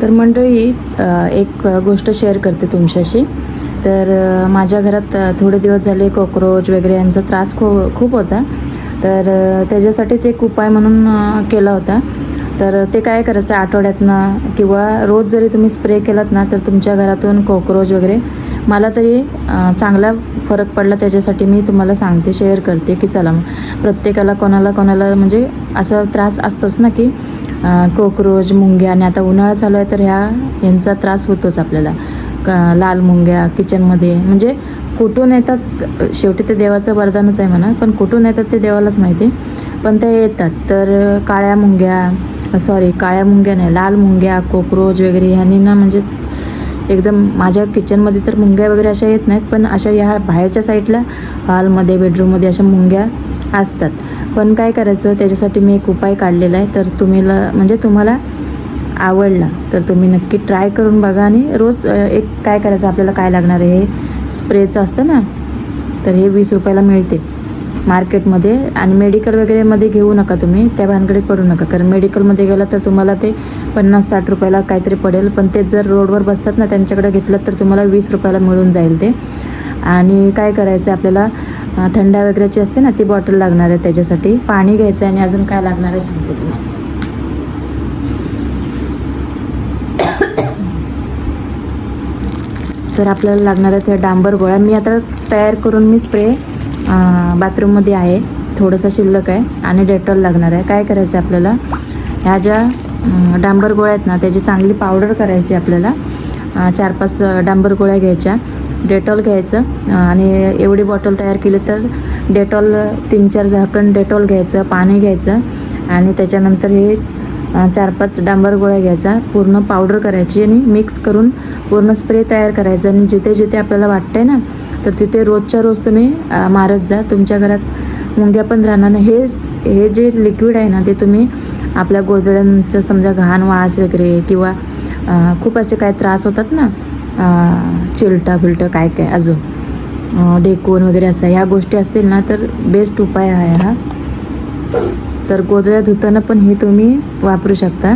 तर मंडळी एक गोष्ट शेअर करते तुमच्याशी. तर माझ्या घरात थोडे दिवस झाले कॉक्रोच वगैरे यांचा त्रास खो खूप होता. तर त्याच्यासाठीच एक उपाय म्हणून केला होता. तर ते काय करायचं आठवड्यातनं किंवा रोज जरी तुम्ही स्प्रे केलात ना तर तुमच्या घरातून कॉक्रोच वगैरे मला तरी चांगला फरक पडला त्याच्यासाठी मी तुम्हाला सांगते शेअर करते की चला मग. प्रत्येकाला कोणाला कोणाला म्हणजे असा त्रास असतोच ना की कोक्रोच मुंग्या आणि आता उन्हाळा चालू आहे तर ह्या यांचा त्रास होतोच आपल्याला. का लाल मुंग्या किचनमध्ये म्हणजे कुठून येतात शेवटी ते देवाचं वरदानच आहे म्हणा पण कुठून येतात ते देवालाच माहिती. पण ते येतात. तर काळ्या मुंग्या सॉरी काळ्या मुंग्या नाही लाल मुंग्या कोक्रोच वगैरे ह्यांनी ना म्हणजे एकदम माझ्या किचनमध्ये तर मुंग्या वगैरे अशा येत नाहीत पण अशा ह्या बाहेरच्या साईडला हॉलमध्ये बेडरूममध्ये अशा मुंग्या असतात. पण काय करायचं त्याच्यासाठी मी एक उपाय काढलेला आहे. तर तुम्हीला म्हणजे तुम्हाला आवडला तर तुम्ही नक्की ट्राय करून बघा. आणि रोज एक काय करायचं आपल्याला काय लागणार आहे? हे स्प्रेचं असतं ना? तर हे वीस रुपयाला मिळते. मार्केटमध्ये आणि मेडिकल वगैरेमध्ये घेऊ नका तुम्ही त्या भानगडीत पडू नका. कारण मेडिकलमध्ये गेला तर तुम्हाला ते पन्नास साठ रुपयाला काहीतरी पडेल पण ते जर रोडवर बसतात ना त्यांच्याकडे घेतलं तर तुम्हाला वीस रुपयाला मिळून जाईल ते. आणि काय करायचं आपल्याला? थंड थंडा वगैरेची असते ना ती बॉटल लागणार आहे त्याच्यासाठी. पाणी घ्यायचं आहे आणि अजून काय लागणार आहे सांगते तुम्हाला. तर आपल्याला लागणार आहे त्या डांबर गोळ्या. मी आता तयार करून मी स्प्रे बाथरूममध्ये आहे. थोडंसं शिल्लक आहे आणि डेटॉल लागणार आहे. काय करायचं आहे आपल्याला? ह्या ज्या डांबर गोळ्या आहेत ना त्याची चांगली पावडर करायची आपल्याला. चार पाच डांबर गोळ्या घ्यायच्या. डेटॉल घ्यायचं. आणि एवढी बॉटल तयार केली तर डेटॉल तीन चार झाकण डेटॉल घ्यायचं पाणी घ्यायचं. आणि त्याच्यानंतर हे चार पाच डांबर गोळ्या घ्यायचा. पूर्ण पावडर करायची आणि मिक्स करून पूर्ण स्प्रे तयार करायचा. आणि जिथे जिथे आपल्याला वाटतंय ना तर तिथे रोजच्या रोज तुम्ही मारत जा. तुमच्या घरात मुंग्या पण राहणार नाही. हे हे जे लिक्विड आहे ना ते तुम्ही आपल्या गोदड्यांचं समजा घाण वास वगैरे किंवा खूप असे काय त्रास होतात ना चिलटा बिलटं काय काय अजून डेकोन वगैरे असं ह्या गोष्टी असतील ना तर बेस्ट उपाय आहे हा. तर गोदड्या धुताना पण हे तुम्ही वापरू शकता.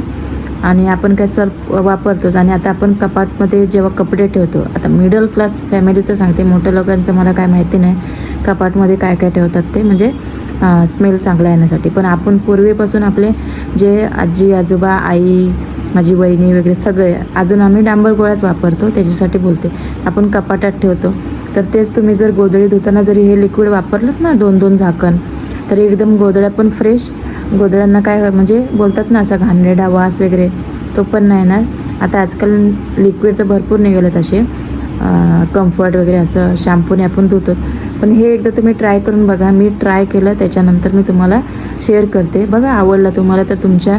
आणि आपण काय सर्फ वापरतोच. आणि आता आपण कपाटमध्ये जेव्हा कपडे ठेवतो आता मिडल क्लास फॅमिलीचं सांगते मोठ्या लोकांचं मला काय माहिती नाही कपाटमध्ये काय काय ठेवतात ते. म्हणजे स्मेल चांगला येण्यासाठी. पण आपण पूर्वीपासून आपले जे आजी आजोबा आई माझी वहिनी वगैरे सगळे अजून आम्ही डांबर गोळ्याच वापरतो त्याच्यासाठी बोलते. आपण कपाटात ठेवतो. तर तेच तुम्ही जर गोधळी धुताना जरी हे लिक्विड वापरलं ना दोन दोन झाकण तर एकदम गोधळ्या पण फ्रेश गोधड्यांना काय म्हणजे बोलतात ना असा घाणेरडा वास वगैरे तो पण नाही येणार. आता आजकाल लिक्विड तर भरपूर निघालेत असे. कम्फर्ट वगैरे असं शॅम्पूने आपण धुतो. पण हे एकदा तुम्ही ट्राय करून बघा. मी ट्राय केलं त्याच्यानंतर मी तुम्हाला शेअर करते. बघा आवडला तुम्हाला तर तुमच्या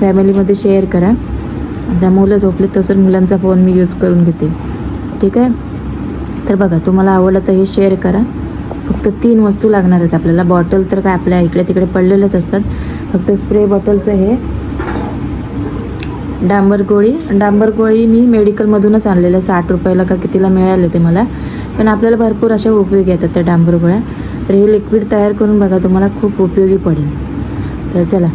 फॅमिलीमध्ये शेअर करा. त्या मुलं झोपले तसं मुलांचा फोन मी यूज करून घेते. ठीक आहे? तर बघा तुम्हाला आवडलं तर हे शेअर करा. फक्त तीन वस्तू लागणार आहेत आपल्याला. बॉटल तर काय आपल्या इकडे तिकडे पडलेलंच असतात. फक्त स्प्रे बॉटलचं हे. डांबर गोळी. डांबर गोळी मी मेडिकलमधूनच आणलेलं आहे. साठ रुपयाला का कितीला मिळाले ते मला. पण आपल्याला भरपूर अशा उपयोगी येतात त्या डांबर गोळ्या. तर हे लिक्विड तयार करून बघा तुम्हाला खूप उपयोगी पडेल. तर चला.